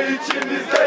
içimizde.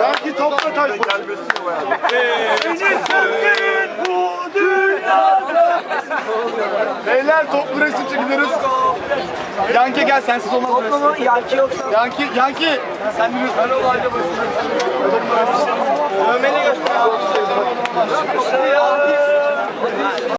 Belki topla tayfa. Beni saklayın bu dünyada. Beyler toplu resim çekiliriz. Yanki gel sensiz olmaz. Toplu mu? Yanki yoksa. Yanki, Yanki. Sen biliyorsun. Ben olayda başlıyorum.